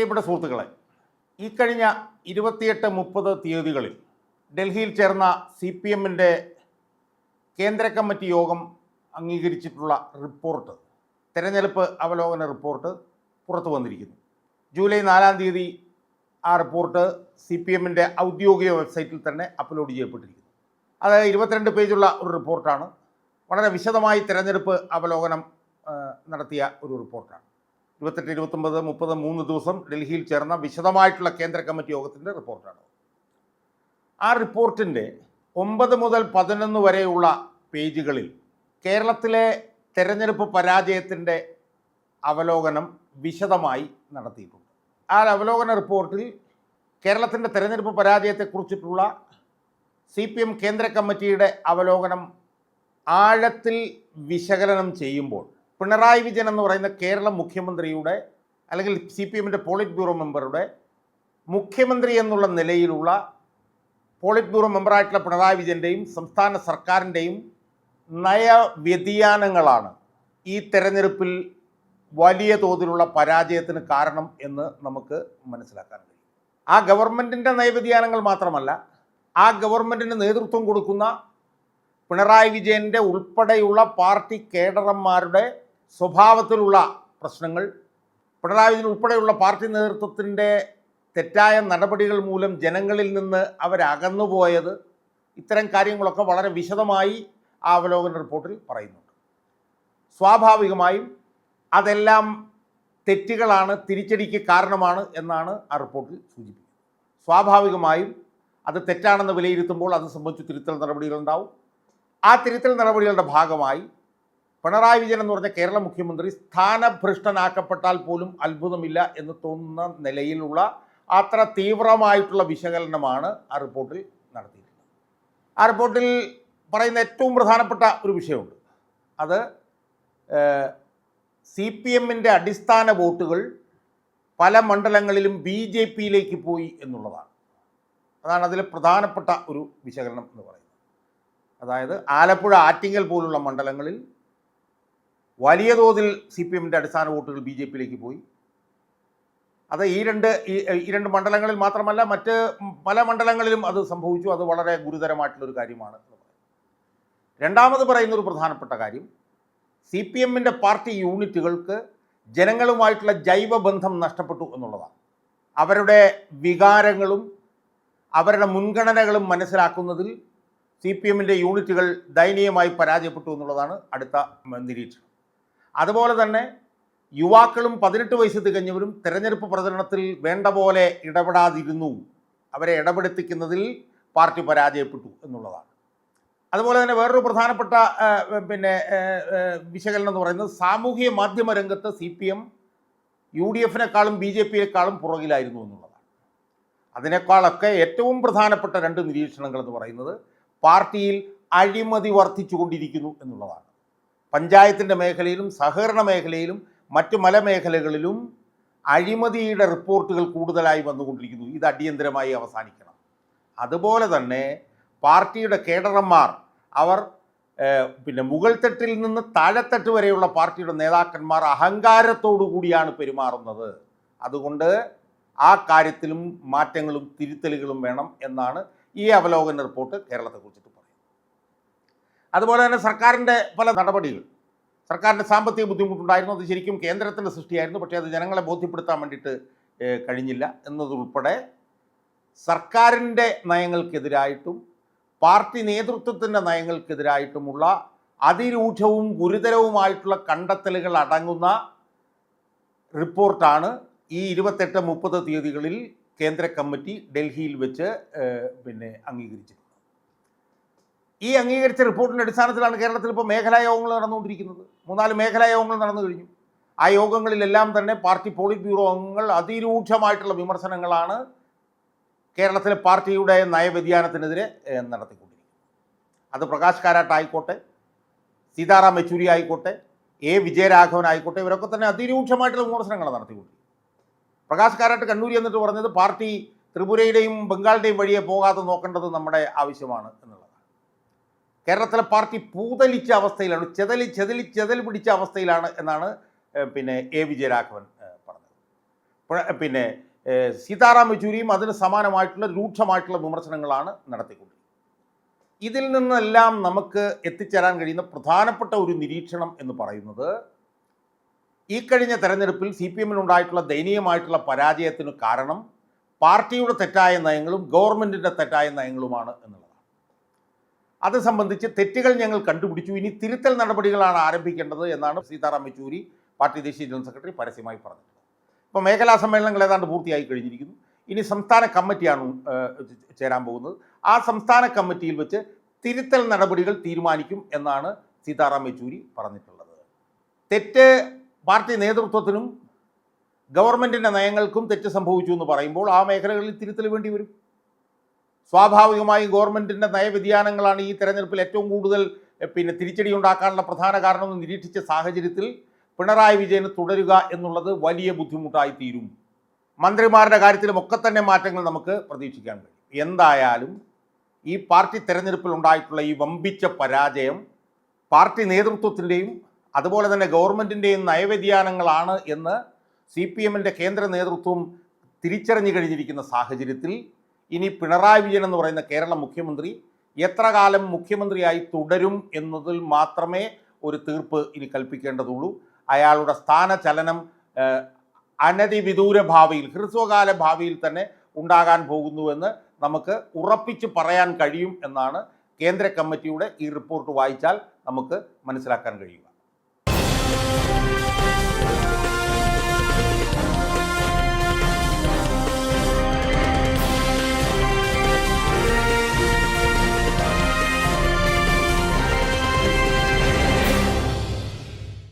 പ്രിയപ്പെട്ട സുഹൃത്തുക്കളെ ഈ കഴിഞ്ഞ ഇരുപത്തിയെട്ട് മുപ്പത് തീയതികളിൽ ഡൽഹിയിൽ ചേർന്ന സി പി എമ്മിന്റെ കേന്ദ്ര കമ്മിറ്റി യോഗം അംഗീകരിച്ചിട്ടുള്ള റിപ്പോർട്ട് തെരഞ്ഞെടുപ്പ് അവലോകന റിപ്പോർട്ട് പുറത്തു വന്നിരിക്കുന്നു. ജൂലൈ നാലാം തീയതി ആ റിപ്പോർട്ട് സി പി എമ്മിന്റെ ഔദ്യോഗിക വെബ്സൈറ്റിൽ തന്നെ അപ്ലോഡ് ചെയ്യപ്പെട്ടിരിക്കുന്നു. അതായത് ഇരുപത്തിരണ്ട് പേജുള്ള ഒരു റിപ്പോർട്ടാണ്. വളരെ വിശദമായി തെരഞ്ഞെടുപ്പ് അവലോകനം നടത്തിയ ഒരു റിപ്പോർട്ടാണ്. ഇരുപത്തെട്ട് ഇരുപത്തൊമ്പത് മുപ്പത് മൂന്ന് ദിവസം ഡൽഹിയിൽ ചേർന്ന വിശദമായിട്ടുള്ള കേന്ദ്ര കമ്മിറ്റി യോഗത്തിന്റെ റിപ്പോർട്ടാണ്. ആ റിപ്പോർട്ടിന്റെ ഒമ്പത് മുതൽ പതിനൊന്ന് വരെയുള്ള പേജുകളിൽ കേരളത്തിലെ തെരഞ്ഞെടുപ്പ് പരാജയത്തിന്റെ അവലോകനം വിശദമായി നടത്തിയിട്ടുണ്ട്. ആ അവലോകന റിപ്പോർട്ടിൽ കേരളത്തിന്റെ തെരഞ്ഞെടുപ്പ് പരാജയത്തെക്കുറിച്ചിട്ടുള്ള സി പി എം കേന്ദ്ര കമ്മിറ്റിയുടെ അവലോകനം ആഴത്തിൽ വിശകലനം ചെയ്യുമ്പോൾ പിണറായി വിജയൻ എന്ന് പറയുന്ന കേരള മുഖ്യമന്ത്രിയുടെ അല്ലെങ്കിൽ സി പി എമ്മിന്റെ പോളിറ്റ് ബ്യൂറോ മെമ്പറുടെ മുഖ്യമന്ത്രി എന്നുള്ള നിലയിലുള്ള പോളിറ്റ് ബ്യൂറോ മെമ്പറായിട്ടുള്ള പിണറായി വിജയന്റെയും സംസ്ഥാന സർക്കാരിന്റെയും നയവ്യതിയാനങ്ങളാണ് ഈ തെരഞ്ഞെടുപ്പിൽ വലിയ തോതിലുള്ള പരാജയത്തിന് കാരണം എന്ന് നമുക്ക് മനസ്സിലാക്കാൻ കഴിയും. ആ ഗവൺമെന്റിന്റെ നയവ്യതിയാനങ്ങൾ മാത്രമല്ല ആ ഗവൺമെന്റിന് നേതൃത്വം കൊടുക്കുന്ന പിണറായി വിജയന്റെ ഉൾപ്പെടെയുള്ള പാർട്ടി കേഡറന്മാരുടെ സ്വഭാവത്തിലുള്ള പ്രശ്നങ്ങൾ പിണറായി വിജയൻ ഉൾപ്പെടെയുള്ള പാർട്ടി നേതൃത്വത്തിന്റെ തെറ്റായ നടപടികൾ മൂലം ജനങ്ങളിൽ നിന്ന് അവരകന്നുപോയത് ഇത്തരം കാര്യങ്ങളൊക്കെ വളരെ വിശദമായി ആ അവലോകന റിപ്പോർട്ടിൽ പറയുന്നുണ്ട്. സ്വാഭാവികമായും അതെല്ലാം തെറ്റുകളാണ് തിരിച്ചടിക്ക് കാരണമാണ് എന്നാണ് ആ റിപ്പോർട്ടിൽ സൂചിപ്പിക്കുന്നത്. സ്വാഭാവികമായും അത് തെറ്റാണെന്ന് വിലയിരുത്തുമ്പോൾ അത് സംബന്ധിച്ച് തിരുത്തൽ നടപടികളുണ്ടാവും. ആ തിരുത്തൽ നടപടികളുടെ ഭാഗമായി പിണറായി വിജയൻ എന്ന് പറഞ്ഞ കേരള മുഖ്യമന്ത്രി സ്ഥാനഭ്രഷ്ടനാക്കപ്പെട്ടാൽ പോലും അത്ഭുതമില്ല എന്ന് തോന്നുന്ന നിലയിലുള്ള അത്ര തീവ്രമായിട്ടുള്ള വിശകലനമാണ് ആ റിപ്പോർട്ടിൽ നടത്തിയിട്ടുള്ളത് ആ റിപ്പോർട്ടിൽ പറയുന്ന ഏറ്റവും പ്രധാനപ്പെട്ട ഒരു വിഷയമുണ്ട്. അത് സി പി എമ്മിന്റെ അടിസ്ഥാന വോട്ടുകൾ പല മണ്ഡലങ്ങളിലും ബി ജെ പിയിലേക്ക് പോയി എന്നുള്ളതാണ്. അതാണ് അതിലെ പ്രധാനപ്പെട്ട ഒരു വിശകലനം എന്ന് പറയുന്നത്. അതായത് ആലപ്പുഴ ആറ്റിങ്ങൽ പോലുള്ള മണ്ഡലങ്ങളിൽ വലിയ തോതിൽ സി പി എമ്മിന്റെ അടിസ്ഥാന വോട്ടുകൾ ബി ജെ പിയിലേക്ക് പോയി. അത് ഈ രണ്ട് ഈ രണ്ട് മണ്ഡലങ്ങളിൽ മാത്രമല്ല മറ്റ് പല മണ്ഡലങ്ങളിലും അത് സംഭവിച്ചു. അത് വളരെ ഗുരുതരമായിട്ടുള്ളൊരു കാര്യമാണ്. രണ്ടാമത് പറയുന്ന ഒരു പ്രധാനപ്പെട്ട കാര്യം സി പി എമ്മിന്റെ പാർട്ടി യൂണിറ്റുകൾക്ക് ജനങ്ങളുമായിട്ടുള്ള ജൈവബന്ധം നഷ്ടപ്പെട്ടു എന്നുള്ളതാണ്. അവരുടെ വികാരങ്ങളും അവരുടെ മുൻഗണനകളും മനസ്സിലാക്കുന്നതിൽ സി പി എമ്മിന്റെ യൂണിറ്റുകൾ ദയനീയമായി പരാജയപ്പെട്ടു എന്നുള്ളതാണ് അടുത്ത നിരീക്ഷണം. അതുപോലെ തന്നെ യുവാക്കളും പതിനെട്ട് വയസ്സ് തികഞ്ഞവരും തെരഞ്ഞെടുപ്പ് പ്രചരണത്തിൽ വേണ്ട പോലെ ഇടപെടാതിരുന്നു. അവരെ ഇടപെടുത്തിക്കുന്നതിൽ പാർട്ടി പരാജയപ്പെട്ടു എന്നുള്ളതാണ്. അതുപോലെ തന്നെ വേറൊരു പ്രധാനപ്പെട്ട പിന്നെ വിശകലനം എന്ന് പറയുന്നത് സാമൂഹിക മാധ്യമ രംഗത്ത് C P M U D എഫിനേക്കാളും B J പിയേക്കാളും പുറകിലായിരുന്നു എന്നുള്ളതാണ്. അതിനേക്കാളൊക്കെ ഏറ്റവും പ്രധാനപ്പെട്ട രണ്ട് നിരീക്ഷണങ്ങൾ എന്ന് പറയുന്നത് പാർട്ടിയിൽ അഴിമതി വർദ്ധിച്ചുകൊണ്ടിരിക്കുന്നു എന്നുള്ളതാണ്. പഞ്ചായത്തിന്റെ മേഖലയിലും സഹകരണ മേഖലയിലും മറ്റു മലമേഖലകളിലും അഴിമതിയുടെ റിപ്പോർട്ടുകൾ കൂടുതലായി വന്നുകൊണ്ടിരിക്കുന്നു. ഇത് അടിയന്തരമായി അവസാനിക്കണം. അതുപോലെ തന്നെ പാർട്ടിയുടെ കേഡറന്മാർ അവർ പിന്നെ മുകൾ തട്ടിൽ നിന്ന് താഴെത്തട്ട് വരെയുള്ള പാർട്ടിയുടെ നേതാക്കന്മാർ അഹങ്കാരത്തോടു കൂടിയാണ് പെരുമാറുന്നത്. അതുകൊണ്ട് ആ കാര്യത്തിലും മാറ്റങ്ങളും തിരുത്തലുകളും വേണം എന്നാണ് ഈ അവലോകന റിപ്പോർട്ട് കേരളത്തെക്കുറിച്ചിട്ട് പറയുന്നത് അതുപോലെ തന്നെ സർക്കാരിന്റെ പല നടപടികൾ. സർക്കാരിന്റെ സാമ്പത്തിക ബുദ്ധിമുട്ടുണ്ടായിരുന്നു അത് ശരിക്കും കേന്ദ്രത്തിന്റെ സൃഷ്ടിയായിരുന്നു പക്ഷേ അത് ജനങ്ങളെ ബോധ്യപ്പെടുത്താൻ വേണ്ടിയിട്ട് കഴിഞ്ഞില്ല. എന്നതുൾപ്പെടെ സർക്കാരിന്റെ നയങ്ങൾക്കെതിരായിട്ടും പാർട്ടി നേതൃത്വത്തിന്റെ നയങ്ങൾക്കെതിരായിട്ടുമുള്ള അതിരൂഢവും ഗുരുതരവുമായിട്ടുള്ള കണ്ടെത്തലുകൾ അടങ്ങുന്ന റിപ്പോർട്ടാണ് ഈ ഇരുപത്തെട്ട് മുപ്പത് തീയതികളിൽ കേന്ദ്ര കമ്മിറ്റി ഡൽഹിയിൽ വെച്ച് പിന്നെ അംഗീകരിച്ചിട്ടുള്ളത് ഈ അംഗീകരിച്ച റിപ്പോർട്ടിന്റെ അടിസ്ഥാനത്തിലാണ് കേരളത്തിൽ ഇപ്പോൾ മേഖലാ യോഗങ്ങൾ നടന്നുകൊണ്ടിരിക്കുന്നത്. മൂന്നാൽ മേഖലാ യോഗങ്ങൾ നടന്നു കഴിഞ്ഞു. ആ യോഗങ്ങളിലെല്ലാം തന്നെ പാർട്ടി പോളിറ്റ് ബ്യൂറോ അംഗങ്ങൾ അതിരൂക്ഷമായിട്ടുള്ള വിമർശനങ്ങളാണ് കേരളത്തിലെ പാർട്ടിയുടെ നയവ്യതിയാനത്തിനെതിരെ നടത്തിക്കൊണ്ടിരിക്കുന്നത്. അത് പ്രകാശ് കാരാട്ട് ആയിക്കോട്ടെ സീതാറാം യെച്ചൂരി ആയിക്കോട്ടെ എ വിജയരാഘവൻ ആയിക്കോട്ടെ ഇവരൊക്കെ തന്നെ അതിരൂക്ഷമായിട്ടുള്ള വിമർശനങ്ങൾ നടത്തിക്കൊണ്ടിരിക്കുന്നത്. പ്രകാശ് കാരാട്ട് കണ്ണൂരി എന്നിട്ട് പറഞ്ഞത് പാർട്ടി ത്രിപുരയുടെയും ബംഗാളിന്റെയും വഴിയെ പോകാതെ നോക്കേണ്ടത് നമ്മുടെ ആവശ്യമാണ് എന്നുള്ളതാണ്. കേരളത്തിലെ പാർട്ടി പൂതലിച്ച അവസ്ഥയിലാണ് ചെതലി ചെതലി ചെതൽ പിടിച്ച അവസ്ഥയിലാണ് എന്നാണ് പിന്നെ എ വിജയരാഘവൻ പറഞ്ഞത്. പിന്നെ സീതാറാം യെച്ചൂരിയും അതിന് സമാനമായിട്ടുള്ള രൂക്ഷമായിട്ടുള്ള വിമർശനങ്ങളാണ് നടത്തിക്കൊണ്ടിരിക്കുന്നത്. ഇതിൽ നിന്നെല്ലാം നമുക്ക് എത്തിച്ചേരാൻ കഴിയുന്ന പ്രധാനപ്പെട്ട ഒരു നിരീക്ഷണം എന്ന് പറയുന്നത് ഈ കഴിഞ്ഞ തെരഞ്ഞെടുപ്പിൽ സി പി എമ്മിനുണ്ടായിട്ടുള്ള ദയനീയമായിട്ടുള്ള പരാജയത്തിന് കാരണം പാർട്ടിയുടെ തെറ്റായ നയങ്ങളും ഗവൺമെന്റിന്റെ തെറ്റായ നയങ്ങളുമാണ് എന്നുള്ളതാണ്. അത് സംബന്ധിച്ച് തെറ്റുകൾ ഞങ്ങൾ കണ്ടുപിടിച്ചു. ഇനി തിരുത്തൽ നടപടികളാണ് ആരംഭിക്കേണ്ടത് എന്നാണ് സീതാറാം യെച്ചൂരി പാർട്ടി ദേശീയ ജനറൽ സെക്രട്ടറി പരസ്യമായി പറഞ്ഞിട്ടുള്ളത്. ഇപ്പോൾ മേഖലാ സമ്മേളനങ്ങൾ ഏതാണ്ട് പൂർത്തിയായി കഴിഞ്ഞിരിക്കുന്നു. ഇനി സംസ്ഥാന കമ്മിറ്റിയാണ് ചേരാൻ പോകുന്നത്. ആ സംസ്ഥാന കമ്മിറ്റിയിൽ വെച്ച് തിരുത്തൽ നടപടികൾ തീരുമാനിക്കും എന്നാണ് സീതാറാം യെച്ചൂരി പറഞ്ഞിട്ടുള്ളത്. തെറ്റ് പാർട്ടി നേതൃത്വത്തിനും ഗവൺമെന്റിന്റെ നയങ്ങൾക്കും തെറ്റ് സംഭവിച്ചു എന്ന് പറയുമ്പോൾ ആ മേഖലകളിൽ തിരുത്തൽ വേണ്ടി വരും. സ്വാഭാവികമായും ഗവൺമെന്റിന്റെ നയവ്യതിയാനങ്ങളാണ് ഈ തെരഞ്ഞെടുപ്പിൽ ഏറ്റവും കൂടുതൽ പിന്നെ തിരിച്ചടി ഉണ്ടാക്കാനുള്ള പ്രധാന കാരണമെന്ന് നിരീക്ഷിച്ച സാഹചര്യത്തിൽ പിണറായി വിജയന് തുടരുക എന്നുള്ളത് വലിയ ബുദ്ധിമുട്ടായി തീരും മന്ത്രിമാരുടെ കാര്യത്തിലും ഒക്കെ തന്നെ മാറ്റങ്ങൾ നമുക്ക് പ്രതീക്ഷിക്കാൻ കഴിയും. എന്തായാലും ഈ പാർട്ടി തെരഞ്ഞെടുപ്പിൽ ഉണ്ടായിട്ടുള്ള ഈ വമ്പിച്ച പരാജയം പാർട്ടി നേതൃത്വത്തിന്റെയും അതുപോലെ തന്നെ ഗവൺമെന്റിന്റെയും നയവ്യതിയാനങ്ങളാണ് എന്ന് സി പി എമ്മിന്റെ കേന്ദ്ര നേതൃത്വം തിരിച്ചറിഞ്ഞു കഴിഞ്ഞിരിക്കുന്ന സാഹചര്യത്തിൽ ഇനി പിണറായി വിജയൻ എന്ന് പറയുന്ന കേരള മുഖ്യമന്ത്രി എത്ര കാലം മുഖ്യമന്ത്രിയായി തുടരും എന്നതിൽ മാത്രമേ ഒരു തീർപ്പ് ഇനി കൽപ്പിക്കേണ്ടതുള്ളൂ. അയാളുടെ സ്ഥാനചലനം അനതിവിദൂര ഭാവിയിൽ ഹ്രസ്വകാല ഭാവിയിൽ തന്നെ ഉണ്ടാകാൻ പോകുന്നുവെന്ന് നമുക്ക് ഉറപ്പിച്ച് പറയാൻ കഴിയും എന്നാണ് കേന്ദ്ര കമ്മിറ്റിയുടെ ഈ റിപ്പോർട്ട് വായിച്ചാൽ നമുക്ക് മനസ്സിലാക്കാൻ കഴിയുക.